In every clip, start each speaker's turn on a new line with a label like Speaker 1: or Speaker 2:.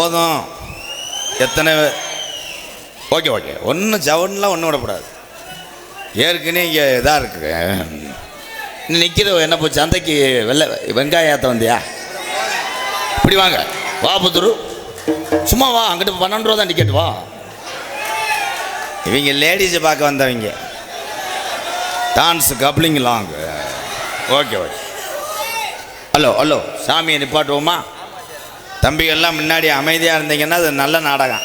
Speaker 1: போதும். எத்தனை okay okay. ஒன்றும் ஜவுன்லாம் ஒன்றும் விடக்கூடாது ஏற்கனவே இங்கே இதாக இருக்கு. இன்னும் என்ன போச்சு? சந்தைக்கு வெள்ளை வெங்காயம் ஏற்ற வந்தியா? இப்படி வாங்க. வா புத்துரு. சும்மா வா அங்கிட்டு பன்னெண்டு ரூபா தான் டிக்கெட் வா. இவங்க லேடிஸை பார்க்க வந்தவங்க. Dance coupling long okay okay. Hello hello சாமியை நிப்பாட்டுவோமா? தம்பிகள்லாம் முன்னாடி அமைதியாக இருந்தீங்கன்னா அது நல்ல நாடகம்.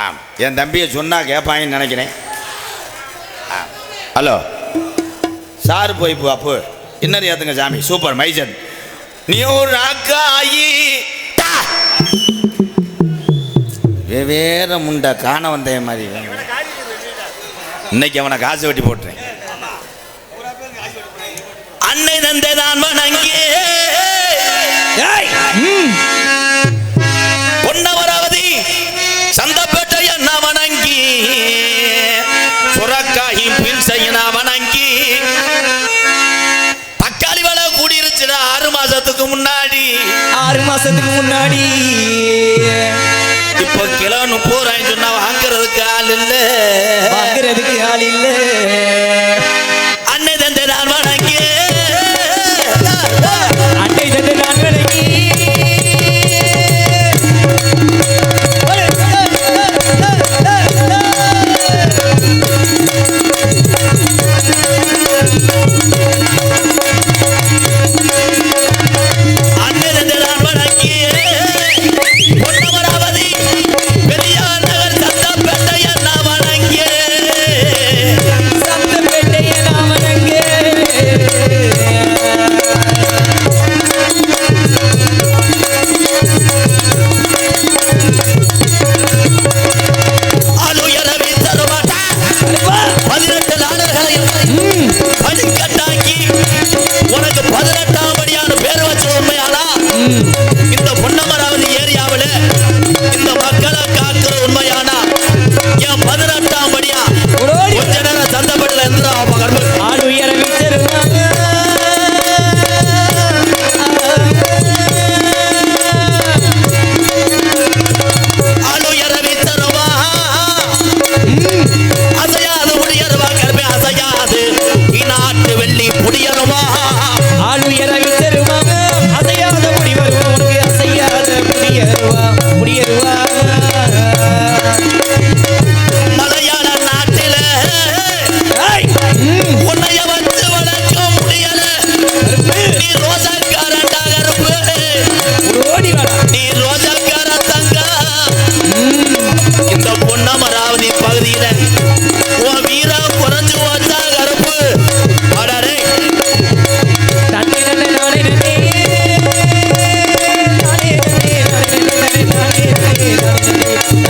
Speaker 1: ஆ என் தம்பியை சொன்னால் கேட்பாங்கன்னு நினைக்கிறேன். ஆ ஹலோ. சார் போய் பாப்பு அப்பு இன்னர் ஏற்றுங்க சாமி. சூப்பர். மைசன் நீ ஒரு ஆக்காயி. வெவ்வேறு முண்டை காண வந்த மாதிரி. இன்னைக்கு அவனை காசு வெட்டி போட்டுறேன். அன்னை தந்தை தான் வணங்கி. பொன்னவராவதி சந்தப்பேட்டை அண்ணா வணங்கி சுரக்காயி பின் செய்யனா வணங்கி. தக்காளி விலை கூடிருச்சுடா ஆறு மாசத்துக்கு முன்னாடி.
Speaker 2: ஆறு மாசத்துக்கு முன்னாடி.
Speaker 1: இப்போ கிலோ முப்பது ரூபாய்ன்னு சொன்னா வாங்குறதுக்கு ஆள் இல்ல.
Speaker 2: வாங்குறதுக்கு ஆள் இல்ல.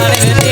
Speaker 1: আরে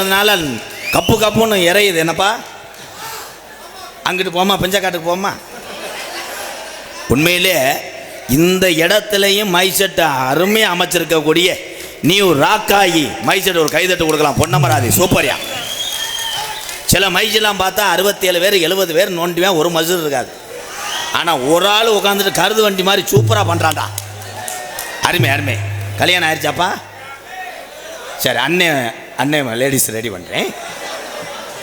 Speaker 1: போட்டதுனால கப்பு கப்புன்னு இறையுது. என்னப்பா? அங்கிட்டு போமா பெஞ்சக்காட்டுக்கு போமா உண்மையிலே இந்த இடத்துலையும் மைசெட்டை அருமையாக அமைச்சிருக்கக்கூடிய நியூ ராக்காயி மைசெட் ஒரு கைதட்டு கொடுக்கலாம். பொன்னமராதி சூப்பர்யா சில மைசெல்லாம் பார்த்தா அறுபத்தேழு பேர் எழுபது பேர் நோண்டுவேன் ஒரு மசூர் இருக்காது. ஆனால் ஒரு ஆள் உட்காந்துட்டு கருது வண்டி மாதிரி சூப்பராக பண்ணுறான்டா அருமை அருமை. கல்யாணம் ஆயிடுச்சாப்பா சரி அண்ணே அண்ணே லேடிஸ் ரெடி பண்ணுறேன்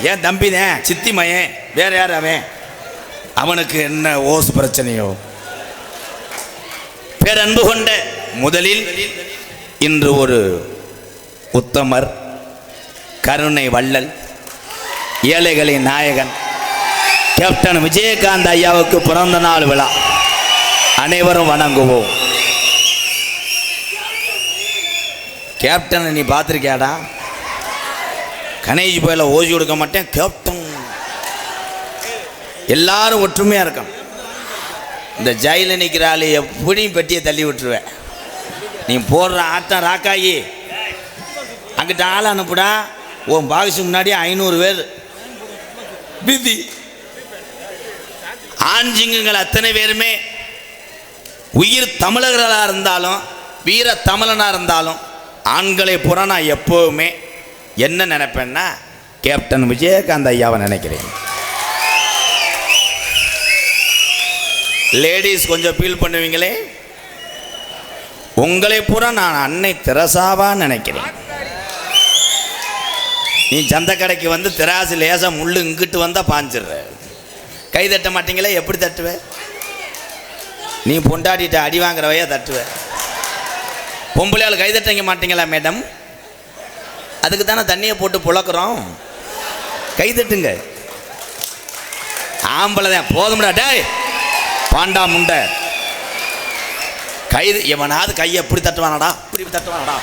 Speaker 1: ஏன் தம்பினே சித்தி மயன் வேற யார் அவன்? அவனுக்கு என்ன ஓசு பிரச்சனையோ? பேரன்பு கொண்ட முதலில் இன்று ஒரு உத்தமர் கருணை வள்ளல் ஏழைகளின் நாயகன் கேப்டன் விஜயகாந்த் ஐயாவுக்கு பிறந்த நாள் விழா. அனைவரும் வணங்குவோம். கேப்டனை நீ பார்த்துருக்கியாடா? கணேஷ் பயில ஓசி கொடுக்க மாட்டேன் கேப்டன். எல்லாரும் ஒற்றுமையாக இருக்கணும். இந்த ஜெயிலில் நிற்கிறாள் எப்படியும் பெட்டியை தள்ளி விட்டுருவேன். நீ போடுற ஆட்டம் ராக்காயி. அங்கிட்ட ஆள் அனுப்புடா. உன் பாக்ஸுக்கு முன்னாடி ஐநூறு பேர். பிதி ஆஞ்சிங்கங்கள் அத்தனை பேருமே. உயிர் தமிழர்களாக இருந்தாலும் வீர தமிழனாக இருந்தாலும் ஆண்களை புற நான் எப்போவுமே என்ன நினைப்பேன்னா கேப்டன் விஜயகாந்த் ஐயாவை நினைக்கிறேன். லேடிஸ் கொஞ்சம் ஃபீல் பண்ணுவீங்களே? உங்களை பூரா நான் அன்னை திரசாவா நினைக்கிறேன். நீ சந்த கடைக்கு வந்து திராசு லேசாக முள்ளு இங்கிட்டு வந்தால் பாஞ்சிடுற. கை தட்ட மாட்டீங்களே எப்படி தட்டுவ? நீ பொண்டாட்டிட்ட அடி வாங்குறவையா தட்டுவ? பொம்பளையால் கை தட்டங்க மாட்டீங்களா மேடம் அதுக்கு தானே தண்ணியை போட்டு புழக்கிறோம். கை தட்டுங்க. ஆம்பளை தான் போதும்டா டேய். பாண்டா முண்டை. கைது எவனாவது கையை எப்படி தட்டுவானடா இப்படி தட்டுவானடா.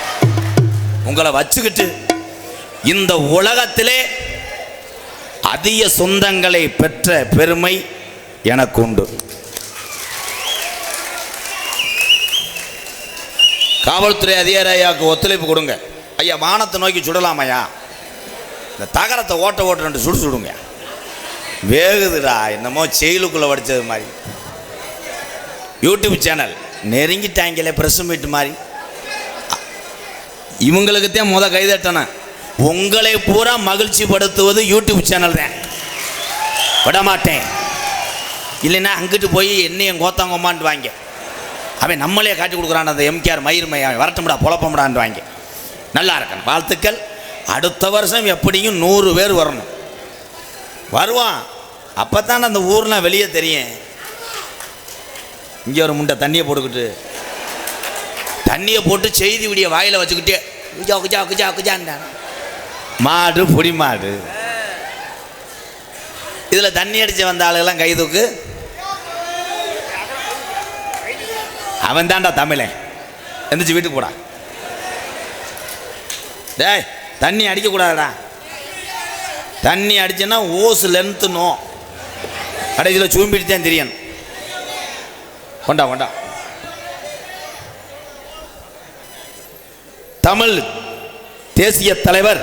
Speaker 1: உங்களை வச்சுக்கிட்டு இந்த உலகத்திலே அதிக சொந்தங்களை பெற்ற பெருமை எனக்கு உண்டு. காவல்துறை அதிகாரியாவுக்கு ஒத்துழைப்பு கொடுங்க. ஐயா வானத்தை நோக்கி சுடலாமையா? இந்த தகரத்தை ஓட்ட ஓட்ட ரெண்டு சுடு சுடுங்க. வேகுதுடா என்னமோ செயலுக்குள்ளே வடிச்சது மாதிரி. யூடியூப் சேனல் நெருங்கிட்டாங்களே ப்ரெஸ் மீட் மாதிரி. இவங்களுக்கு தான் முத கைதட்டணும் உங்களை பூரா மகிழ்ச்சி படுத்துவது யூடியூப் சேனல் தான். விட மாட்டேன் இல்லைன்னா அங்கிட்டு போய் என்னையும் கோத்தாங்கம்மான்ட்டு வாங்க அவன் நம்மளே காட்டி கொடுக்குறான் அந்த எம்கேஆர் மயிர் மையம் வரட்டும்டா புழப்பம்டான்னு வாங்க நல்லா இருக்கணும். வாழ்த்துக்கள். அடுத்த வருஷம் எப்படியும் நூறு பேர் வரணும். வருவான். அப்போ தான் அந்த ஊர்லாம் வெளியே தெரியும். இங்கே ஒரு முண்டை தண்ணியை போட்டுக்கிட்டு. தண்ணியை போட்டு செய்தி விடிய வாயில் வச்சுக்கிட்டே குஜா குஜா குஜா குஜான்டான் மாடு பொடி மாடு. இதில் தண்ணி அடித்து வந்த ஆளுகெல்லாம் கை தூக்கு. அவன் தான்டா தமிழன். எந்திரிச்சு வீட்டுக்கு போடா. டேய் தண்ணி அடிக்கக்கூடாதுடா. தண்ணி அடிச்சேன்னா ஓசு லென்த்து நோ. கடைசியில் சூம்பிட்டு தான் தெரியணும் கொண்டா கொண்டா. தமிழ் தேசிய தலைவர்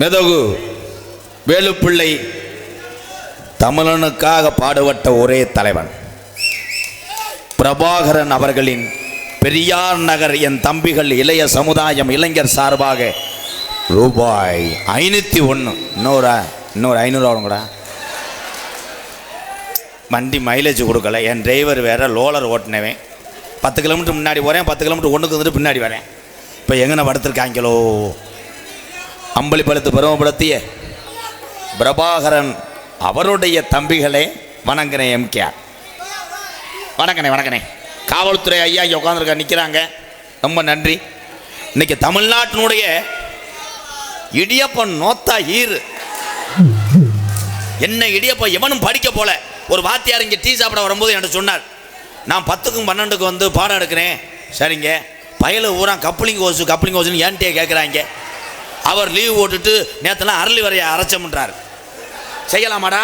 Speaker 1: மெதகு வேலுப்பிள்ளை தமிழனுக்காக பாடுபட்ட ஒரே தலைவன். பிரபாகரன் அவர்களின் பெரியார் நகர் என் தம்பிகள் இளைய சமுதாயம் இளைஞர் சார்பாக ரூபாய் ஐநூற்றி ஒன்று இன்னொரு இன்னொரு ஐநூறு கூட வண்டி மைலேஜ் கொடுக்கல. என் டிரைவர் வேறு லோலர் ஓட்டினவன். பத்து கிலோமீட்டர் முன்னாடி போகிறேன் பத்து கிலோமீட்டர் ஒன்றுக்கு வந்துட்டு பின்னாடி வரேன். இப்போ எங்கன படுத்துருக்காங்களோ? அம்பளிப்பழத்து பழுத்து பருவப்படுத்திய பிரபாகரன் அவருடைய தம்பிகளே வணங்கினேன் எம்கேஆர் வணக்கண்ணே வணக்கண்ணே. காவல்துறை ஐயா இங்கே உட்காந்துருக்க நிற்கிறாங்க ரொம்ப நன்றி. இன்னைக்கு தமிழ்நாட்டினுடைய இடியப்பன் நோத்தா ஈர். என்ன இடியப்பன் எவனும் படிக்க போல. ஒரு வாத்தியார் இங்கே டீ சாப்பிட வரும்போது என்கிட்ட சொன்னார் நான் பத்துக்கும் பன்னெண்டுக்கும் வந்து பாடம் எடுக்கிறேன். சரிங்க. பயல ஊரா கப்ளிங் ஓசு கப்ளிங் ஓசுன்னு ஏன்ட்டே கேட்குறாங்க அவர் லீவ் போட்டுட்டு நேற்றுலாம் அரளி வரைய அரைச்சம்ன்றார். செய்யலாமாடா?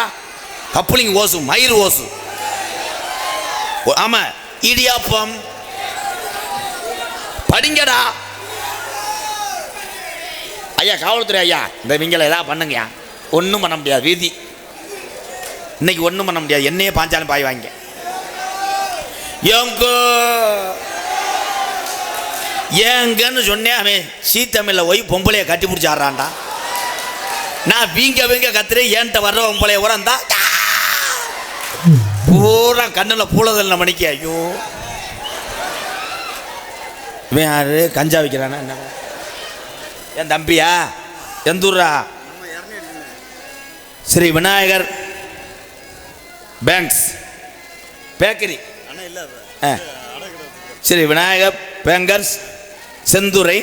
Speaker 1: கப்ளிங் ஓசு மயிர் ஓசு ஆமாம் இடியாப்பம். படிங்கடா. ஐயா காவல்துறை ஐயா இந்த இவங்களை ஏதாவது பண்ணுங்கய்யா. ஒன்றும் பண்ண முடியாது வீதி. இன்னைக்கு ஒன்றும் பண்ண முடியாது என்னையே பாஞ்சாலும் பாய் வாங்க. ஏங்கன்னு சொன்னேன் அவன் சீத்தமில்ல போய் பொம்பளைய கட்டி பிடிச்சி ஆடுறான்டா. நான் வீங்க வீங்க கத்துறேன் ஏன்ட்ட வர்ற பொம்பளைய உரந்தா பூரா கண்ணில் பூலதல் மணிக்கு ஐயோ. இவன் யாரு? கஞ்சா வைக்கிறானா? என்ன? என் தம்பியா? எந்தூரா Shri Vinayagar banks. Bakery. Shri Vinayagar bakers Senthurai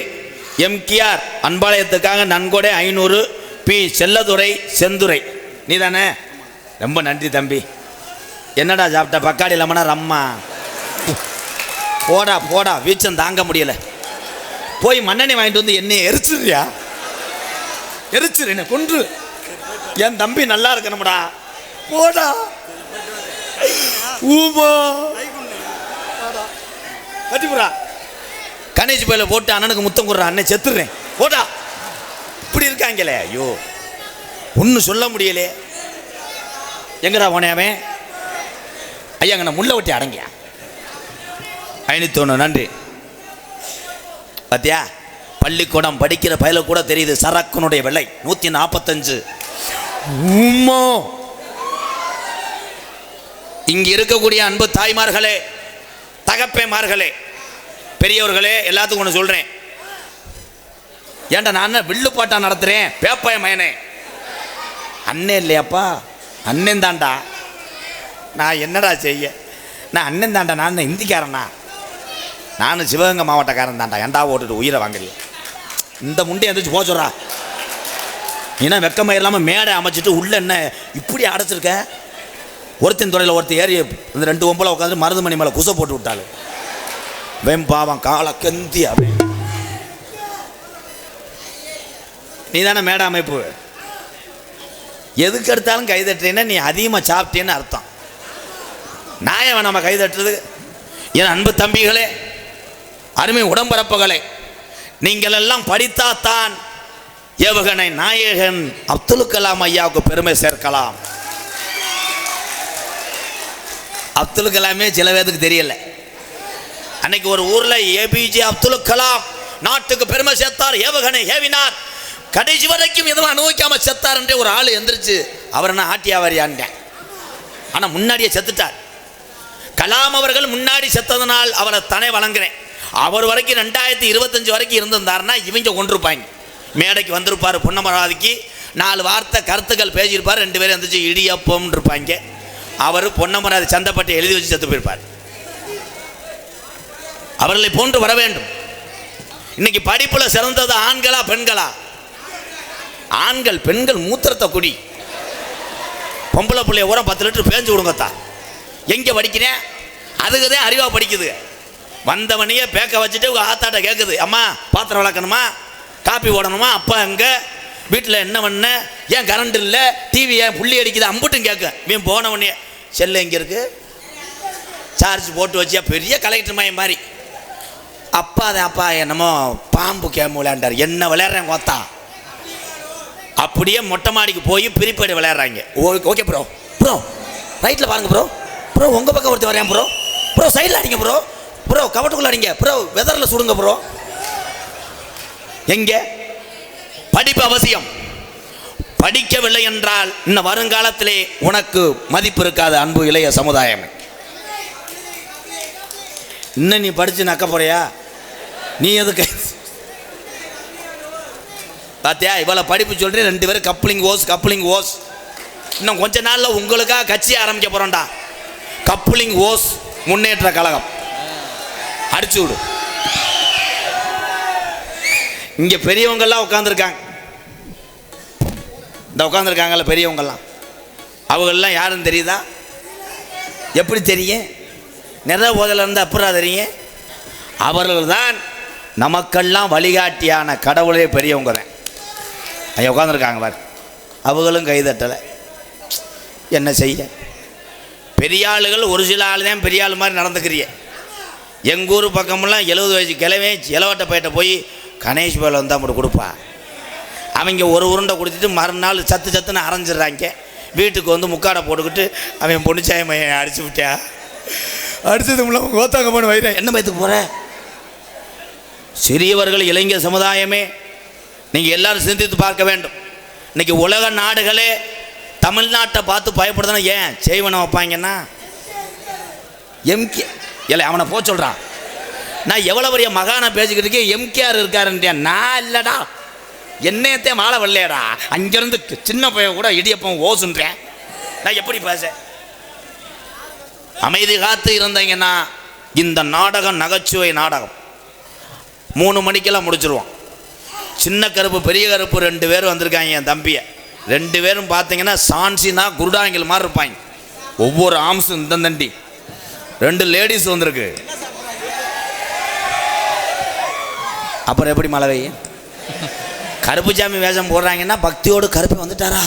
Speaker 1: MGR அன்பாளையத்துக்காக நன்கொடை ஐநூறு பி செல்லதுரை செந்துரை நீ தானே ரொம்ப நன்றி தம்பி. என்னடா சாப்பிட்ட? பக்காடி லெமனா ரம்மா? போடா போடா. வீச்சம் தாங்க முடியல. போய் மண்ணெண்ணெய் வாங்கிட்டு வந்து என்னை எரிச்சிடுறியா? எரிச்சிரு என்ன கொன்று. என் தம்பி நல்லா இருக்கணும்டா. போடா. ஊமா கட்டிப்புறா கணேஷ் பையில போட்டு அண்ணனுக்கு முத்தம் கொடுறா. அண்ணன் செத்துடுறேன். போடா. இப்படி இருக்காங்களே ஐயோ. ஒன்றும் சொல்ல முடியலே. எங்கடா போனே அவன்? ஐயா நான் முள்ள ஒட்டி அடங்கியா? ஐநூத்தி ஒன்று நன்றி. பாத்தியா? பள்ளிக்கூடம் படிக்கிற பயில கூட தெரியுது சரக்குனுடைய விலை நூற்றி நாற்பத்தஞ்சு உம்மா! இங்க இருக்கக்கூடிய அன்பு தாய்மார்களே தகப்பேமார்களே பெரியவர்களே எல்லாத்துக்கும் ஒன்று சொல்றேன். ஏன்டா நான் என்ன வில்லு நடத்துறேன்? பேப்பாய மயனே. அண்ணே இல்லையாப்பா? அண்ணன் தான்டா நான் என்னடா செய்ய? நான் அண்ணன் தாண்டா நான் தான் இந்திக்காரண்ணா நானும் சிவகங்கை மாவட்டக்காரன் தான்டா. ஏண்டா ஓட்டுட்டு உயிரை வாங்குறிய இந்த முண்டை எந்திரிச்சு போக சொல்றா. ஏன்னா வெக்கமாக இல்லாமல் மேடை அமைச்சிட்டு உள்ள என்ன இப்படி அடைச்சிருக்க? ஒருத்தன் துறையில் ஒருத்தன் ஏறி இந்த ரெண்டு ஒம்பளை உட்காந்து மருதுமணி மேலே குசை போட்டு விட்டாள். வெம் பாவம் காலை கந்தி அவன். நீ தானே மேடை அமைப்பு. எதுக்கு எடுத்தாலும் கைதட்டுறீன்னா நீ அதிகமாக சாப்பிட்டேன்னு அர்த்தம். நாயவன் நம்ம கைதட்டுறது? என் அன்பு தம்பிகளே அருமை உடம்பரப்புகளே நீங்கள் எல்லாம் படித்தாத்தான் ஏவுகணை நாயகன் அப்துல் கலாம் ஐயாவுக்கு பெருமை சேர்க்கலாம். அப்துல் கலாமே சில பேருக்கு தெரியல. அன்னைக்கு ஒரு ஊர்ல ஏபிஜே அப்துல் கலாம் நாட்டுக்கு பெருமை சேர்த்தார் ஏவுகணை ஏவினார். கடைசி வரைக்கும் எதுவும் அனுபவிக்காம செத்தார் என்றே ஒரு ஆள் எந்திரிச்சு அவர் என்ன ஆட்டியாவாரியான்ட்டேன். ஆனால் முன்னாடியே செத்துட்டார். கலாம் அவர்கள் முன்னாடி செத்ததனால் அவரை தானே வழங்குறேன் அவர் வரைக்கும் ரெண்டாயிரத்தி இருபத்தஞ்சு வரைக்கும் இருந்திருந்தாருன்னா இவங்க கொண்டிருப்பாங்க மேடைக்கு வந்திருப்பார் பொன்னமராதிக்கு. நாலு வார்த்தை கருத்துக்கள் பேசியிருப்பார் ரெண்டு பேரும் எந்திரிச்சு இடியப்பம் இருப்பாங்க அவர் பொன்னமராதி சந்தப்பட்டு எழுதி வச்சு செத்து போயிருப்பார். அவர்களை போன்று வர வேண்டும். இன்னைக்கு படிப்பில் சிறந்தது ஆண்களா பெண்களா? ஆண்கள் பெண்கள் மூத்திரத்தை குடி. பொம்பளை பிள்ளைய ஊரம் பத்து லிட்டர் பேஞ்சு கொடுங்கத்தான் எங்கே படிக்கிறேன்? அதுக்கு தான் அறிவாக படிக்குது. வந்தவனையே பேக்க வச்சுட்டு உங்கள் ஆத்தாட்ட கேட்குது அம்மா பாத்திரம் விளக்கணுமா? காப்பி போடணுமா? அப்பா எங்கே? வீட்டில் என்ன பண்ண? ஏன் கரண்ட் இல்லை? டிவி ஏன் புள்ளி அடிக்குது? அம்புட்டும் கேட்க இவன் போனவனே செல்லு எங்கே இருக்குது சார்ஜ் போட்டு வச்சியா? பெரிய கலெக்டர் மயம் மாதிரி அப்பா தான் அப்பா என்னமோ பாம்பு கேம் விளையாண்டார். என்ன விளையாடுறேன் கோத்தா அப்படியே மொட்டை மாடிக்கு போய் பிரிப்பேடு விளையாடுறாங்க. ஓகே ப்ரோ ப்ரோ ரைட்டில் பாருங்க ப்ரோ ப்ரோ உங்கள் பக்கம் ஒருத்தர் வரேன் ப்ரோ ப்ரோ சைடில் அடிங்க ப்ரோ ப்ரோ கவட்டுக்குள்ள அடிங்க. ப்ரோ வெதரில் சுடுங்க ப்ரோ எங்கே? படிப்பு அவசியம். படிக்கவில்லை என்றால் இன்னும் வருங்காலத்திலே உனக்கு மதிப்பு இருக்காத அன்பு இளைய சமுதாயம். இன்னும் நீ படித்து நக்க போறியா? நீ எதுக்கு? பார்த்தியா இவ்வளோ படிப்பு சொல்கிறேன் ரெண்டு பேரும் கப்ளிங் ஓஸ் கப்ளிங் ஓஸ் இன்னும் கொஞ்ச நாளில் உங்களுக்காக கட்சி ஆரம்பிக்க போகிறோம்டா கப்புளிங் ஓஸ் முன்னேற்ற கழகம். அடிச்சு விடு. இங்க பெரியவங்கெல்லாம் உட்காந்துருக்காங்க இந்த உட்காந்துருக்காங்கல்ல பெரியவங்கெல்லாம். அவங்கெல்லாம் யாருன்னு தெரியுதா? எப்படி தெரியும்? நிறைய போதில் இருந்து அப்புறம் தெரியும்? அவர்கள் தான் நமக்கெல்லாம் வழிகாட்டியான கடவுளே பெரியவங்க. தான் ஐயா உட்காந்துருக்காங்க பார். அவங்களும் கைதட்டலை என்ன செய்ய? பெரிய ஆளுகள் ஒரு சில ஆள் தான் பெரிய ஆள் மாதிரி நடந்துக்கிறிய எங்கள் ஊர் பக்கமெல்லாம் எழுபது வயசு கிளவே இளவட்ட பயிட்ட போய் கணேஷ் பேல வந்து அப்படி கொடுப்பா. அவங்க ஒரு உருண்டை கொடுத்துட்டு மறுநாள் சத்து சத்துன்னு அரைஞ்சிடுறாங்க. வீட்டுக்கு வந்து முக்காடை போட்டுக்கிட்டு அவன் பொண்ணுச்சாய மையன் அடிச்சு விட்டியா அடிச்சது மூலம் கோத்தாங்க போன வயிறு. என்ன பயத்துக்கு போகிற சிறியவர்கள் இளைஞர் சமுதாயமே நீங்கள் எல்லாரும் சிந்தித்து பார்க்க வேண்டும். இன்றைக்கி உலக நாடுகளே தமிழ்நாட்டை பார்த்து பயப்படுதுன்னா ஏன்? செய்வனை வைப்பாங்கன்னா? எம்கே இல்லை அவனை போ சொல்கிறான் நான் எவ்வளோ பெரிய மகானை பேசிக்கிட்டு இருக்கேன் எம்கேஆர் இருக்காருன்ட்டேன் நான் இல்லைடா. என்னையத்தே மாலை வரலையடா அங்கேருந்து சின்ன பையன் கூட இடியப்பம் ஓசுன்றேன். நான் எப்படி பேச? அமைதி காத்து இருந்தீங்கன்னா இந்த நாடகம் நகைச்சுவை நாடகம். மூணு மணிக்கெல்லாம் முடிச்சிருவோம் சின்ன கருப்பு பெரிய கருப்பு ரெண்டு பேரும் வந்திருக்காங்க என் தம்பியை. ரெண்டு பேரும் பார்த்தீங்கன்னா சான்சினா குருடாங்கில் மாதிரி இருப்பாங்க. ஒவ்வொரு ஆம்ஸும் இந்த தண்டி. ரெண்டு லேடிஸ் வந்திருக்கு. அப்புறம் எப்படி மழை பெய்யும் கருப்பு சாமி வேஷம் போடுறாங்கன்னா பக்தியோடு கருப்பு வந்துட்டாரா?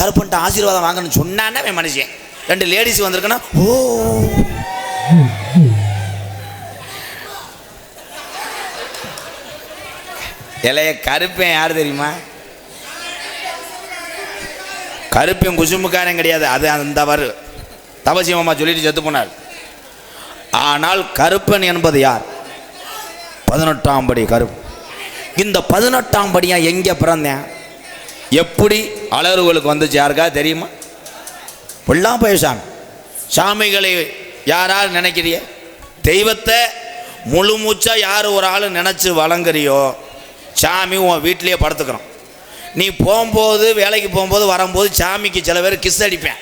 Speaker 1: கருப்புன்ட்டு ஆசீர்வாதம் வாங்கணும்னு சொன்னானே மனுஷன். ரெண்டு லேடிஸ் வந்திருக்குன்னா ஓ. இலைய கருப்பேன் யார் தெரியுமா? கருப்பையும் குசும்புக்காரன் கிடையாது. அது அந்த அவர். தபசிவமா சொல்லிட்டு செத்து போனார். ஆனால் கருப்பன் என்பது யார்? பதினெட்டாம் படி கருப்பு. இந்த பதினெட்டாம் படியாக எங்கே பிறந்தேன்? எப்படி அலறுகளுக்கு வந்துச்சு? யாருக்கா தெரியுமா? பொல்லாம் போய் சாமி. சாமிகளை யாரால் நினைக்கிறிய? தெய்வத்தை முழு மூச்சா யார் ஒரு ஆள் நினச்சி வழங்குறியோ? சாமி உன் வீட்டிலேயே படுத்துக்கிறோம் நீ போகும்போது வேலைக்கு போகும்போது வரும்போது சாமிக்கு சில பேர் கிஸ் அடிப்பேன்.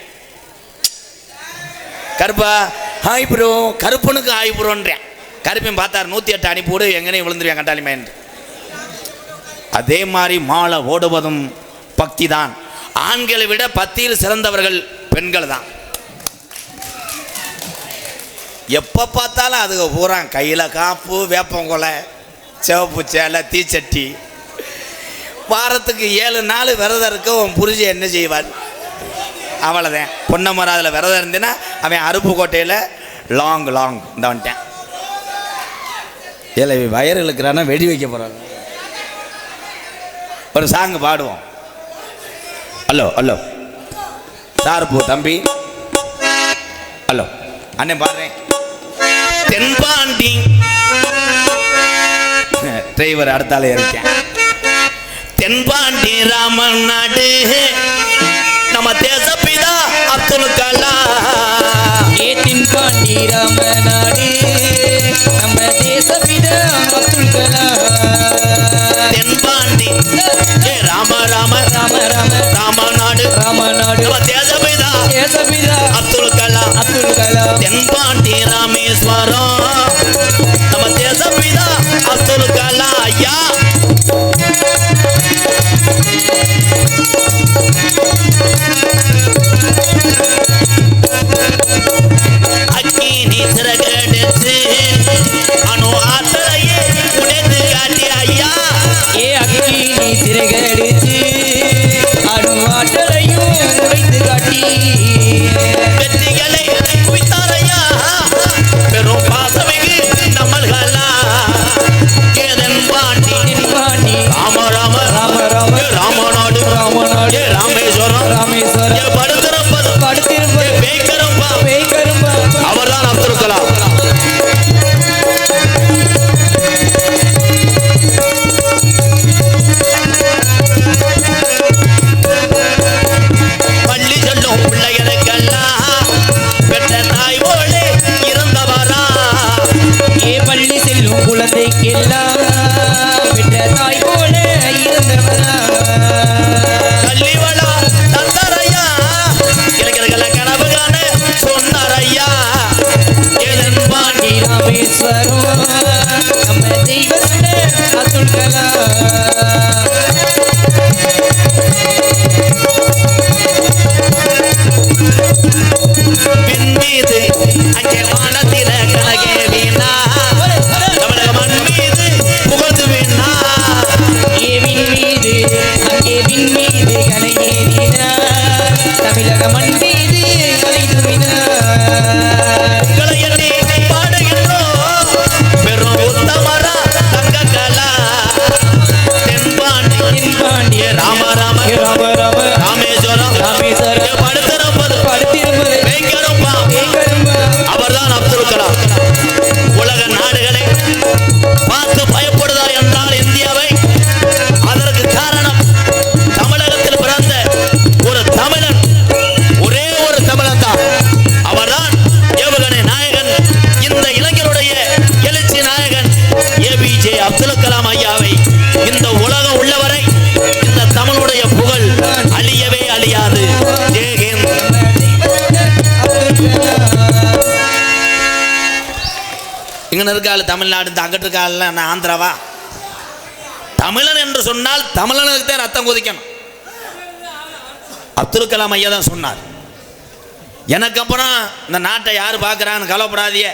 Speaker 1: கருப்பா ஹாய் ப்ரோ கருப்பனுக்கு ஹாய் ப்ரோன்றேன் கருப்பையும் பார்த்தார் நூற்றி எட்டு அனுப்பிவிடு எங்கனையும் விழுந்துருவேன் கட்டாளிமேன்ட்டு அதே மாதிரி மாலை ஓடுவதும் பக்தி தான் ஆண்களை விட பத்தியில் சிறந்தவர்கள் பெண்கள் தான். எப்போ பார்த்தாலும் அதுக்கு பூரா கையில் காப்பு வேப்பங்கொலை சிவப்பு சேலை தீச்சட்டி. வாரத்துக்கு ஏழு நாள் விரதம் இருக்க உன் புரிஞ்சு என்ன செய்வான்? அவ்வளோதான் பொன்னமராதில் விரதம் இருந்தேன்னா அவன் அருப்புக்கோட்டையில் லாங் லாங் இந்த வந்துட்டேன். ஏழை வயர் இழுக்கிறானா வெடி வைக்க போகிறாங்க ஒரு சாங் பாடுவோம். ஹலோ ஹலோ சார் பூ தம்பி. ஹலோ அண்ணன் பாடுறேன். தென்பாண்டி. டிரைவர் அடுத்தாலே இருக்கேன் தென்பாண்டி ராமன் நாடு. நம்ம தேசப்பிதா அப்துல் கலாம்.
Speaker 2: ஏத்தின் பாண்டி ராமநாடு நம்ம தேசபித அப்துல் கலாம்.
Speaker 1: தென்பாண்டி. ஏ ராம ராம
Speaker 2: ராம ராம.
Speaker 1: ராமநாடு
Speaker 2: ராமநாடு
Speaker 1: நம்ம தேசப்பிதா
Speaker 2: தேசபிதா
Speaker 1: அப்துல் கலாம்.
Speaker 2: அப்துல் கலாம்.
Speaker 1: தென்பாண்டி ராமேஸ்வரம். இருக்காள் தமிழ்நாடு இந்த அங்கிட்டு இருக்காள் நான் ஆந்திராவா? தமிழன் என்று சொன்னால் தமிழனுக்கு தான் ரத்தம் கொதிக்கணும். அப்துல் கலாம் ஐயா தான் சொன்னார். எனக்கு அப்புறம் இந்த நாட்டை யார் பார்க்குறான்னு கவலைப்படாதியே